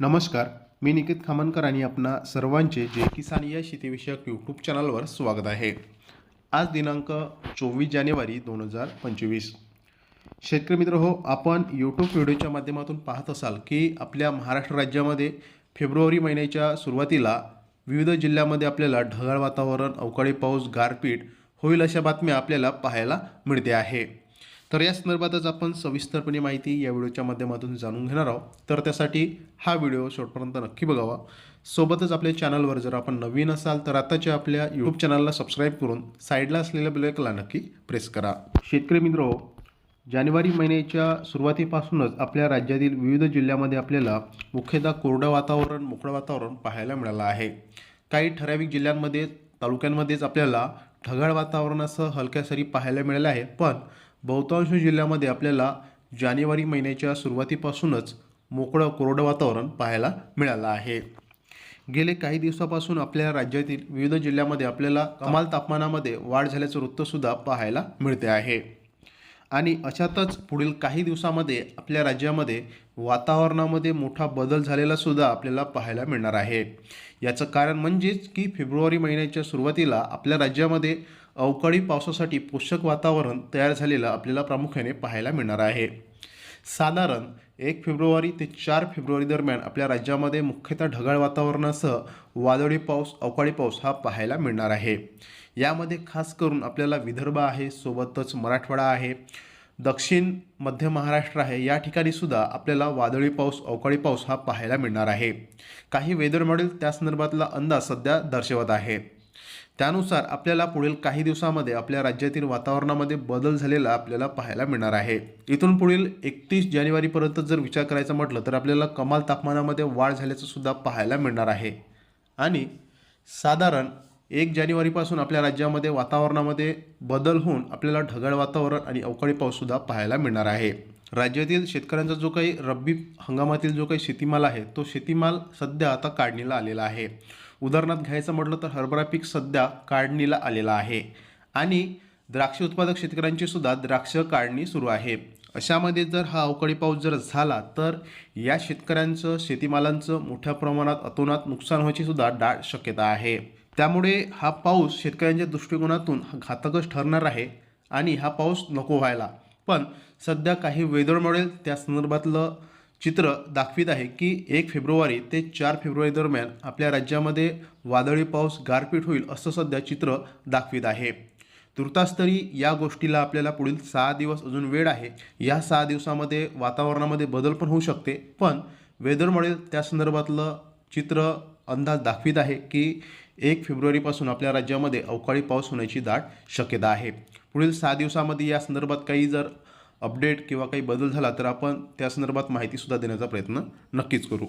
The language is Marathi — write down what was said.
नमस्कार मी निकित खामनकर आणि आपणा सर्वांचे जे किसान या शेतीविषयक यूट्यूब चॅनलवर स्वागत आहे. आज दिनांक चोवीस जानेवारी दोन हजार पंचवीस. शेतकरी मित्र हो आपण यूट्यूब व्हिडिओच्या माध्यमातून पाहत असाल की आपल्या महाराष्ट्र राज्यामध्ये फेब्रुवारी महिन्याच्या सुरुवातीला विविध जिल्ह्यामध्ये आपल्याला ढगाळ वातावरण अवकाळी पाऊस गारपीट होईल अशा बातम्या आपल्याला पाहायला मिळते आहे. तर या संदर्भातच आपण सविस्तरपणे माहिती या व्हिडिओच्या माध्यमातून जाणून घेणार आहोत. तर त्यासाठी हा व्हिडिओ शेवटपर्यंत नक्की बघावा. सोबतच आपल्या चॅनलवर जर आपण नवीन असाल तर आताच्या आपल्या यूट्यूब चॅनलला सबस्क्राईब करून साईडला असलेल्या ब्लॅकला नक्की प्रेस करा. शेतकरी मित्र हो जानेवारी महिन्याच्या सुरुवातीपासूनच आपल्या राज्यातील विविध जिल्ह्यामध्ये आपल्याला मुख्यतः कोरडं वातावरण मोकळं वातावरण पाहायला मिळालं आहे. काही ठराविक जिल्ह्यांमध्ये तालुक्यांमध्येच आपल्याला ढगाळ वातावरणासह हलक्या सरी पाहायला मिळाल्या आहे पण बहुतांश जिल्ह्यामध्ये आपल्याला जानेवारी महिन्याच्या सुरुवातीपासूनच मोकळं कोरडं वातावरण पाहायला मिळालं आहे. गेले काही दिवसापासून आपल्या राज्यातील विविध जिल्ह्यामध्ये आपल्याला कमाल तापमानामध्ये वाढ झाल्याचं वृत्तसुद्धा पाहायला मिळते आहे. आणि अशातच पुढील काही दिवसामध्ये आपल्या राज्यामध्ये वातावरणामध्ये मोठा बदल झालेला सुद्धा आपल्याला पाहायला मिळणार आहे. याचं कारण म्हणजेच की फेब्रुवारी महिन्याच्या सुरुवातीला आपल्या राज्यामध्ये अवकाळी पावसासाठी पोषक वातावरण तयार झालेलं आपल्याला प्रामुख्याने पाहायला मिळणार आहे. साधारण एक फेब्रुवारी ते चार फेब्रुवारी दरम्यान आपल्या राज्यामध्ये मुख्यतः ढगाळ वातावरणासह वादळी पाऊस अवकाळी पाऊस हा पाहायला मिळणार आहे. यामध्ये खास करून आपल्याला विदर्भ आहे सोबतच मराठवाडा आहे. दक्षिण मध्य महाराष्ट्र आहे. या ठिकाणी सुद्धा आपल्याला वादळी पाऊस अवकाळी पाऊस हा पाहायला मिळणार आहे. काही वेदर मॉडेल त्या संदर्भातला अंदाज सध्या दर्शवत आहे. त्यानुसार आपल्याला पुढील काही दिवसामध्ये आपल्या राज्यातील वातावरणामध्ये बदल झालेला आपल्याला पाहायला मिळणार आहे. इथून पुढील एकतीस जानेवारीपर्यंत जर विचार करायचा म्हटलं तर आपल्याला कमाल तापमानामध्ये वाढ झाल्याचं सुद्धा पाहायला मिळणार आहे. आणि साधारण एक जानेवारीपासून आपल्या राज्यामध्ये वातावरणामध्ये बदल होऊन आपल्याला ढगाळ वातावरण आणि अवकाळी पाऊससुद्धा पाहायला मिळणार आहे. राज्यातील शेतकऱ्यांचा जो काही रब्बी हंगामातील जो काही शेतीमाल आहे तो शेतीमाल सध्या आता काढणीला आलेला आहे. उदाहरणार्थ घ्यायचं म्हटलं तर हरभरा पीक सध्या काढणीला आलेला आहे आणि द्राक्ष उत्पादक शेतकऱ्यांची सुद्धा द्राक्ष काढणी सुरू आहे. अशामध्ये जर हा अवकाळी पाऊस जर झाला तर या शेतकऱ्यांचं शेतीमालांचं मोठ्या प्रमाणात अतोनात नुकसान व्हायची सुद्धा डाळ शक्यता आहे. त्यामुळे हा पाऊस शेतकऱ्यांच्या दृष्टिकोनातून घातकच ठरणार आहे आणि हा पाऊस नको व्हायला. पण सध्या काही वेदर मॉडेल त्या संदर्भातलं चित्र दाखवित आहे की एक फेब्रुवारी ते चार फेब्रुवारी दरम्यान आपल्या राज्यामध्ये वादळी पाऊस गारपीट होईल असं सध्या चित्र दाखवित आहे. तुर्तास तरी या गोष्टीला आपल्याला पुढील सहा दिवस अजून वेळ आहे. या सहा दिवसामध्ये वातावरणामध्ये बदल पण होऊ शकते. पण वेदर मॉडेल त्या संदर्भातलं चित्र अंदाज दाखवित आहे की एक फेब्रुवारीपासून आपल्या राज्यामध्ये अवकाळी पाऊस होण्याची दाट शक्यता आहे. पुढील सहा दिवसामध्ये या संदर्भात काही जर अपडेट किंवा काही बदल झाला तर आपण त्या संदर्भात माहितीसुद्धा देण्याचा प्रयत्न नक्कीच करू.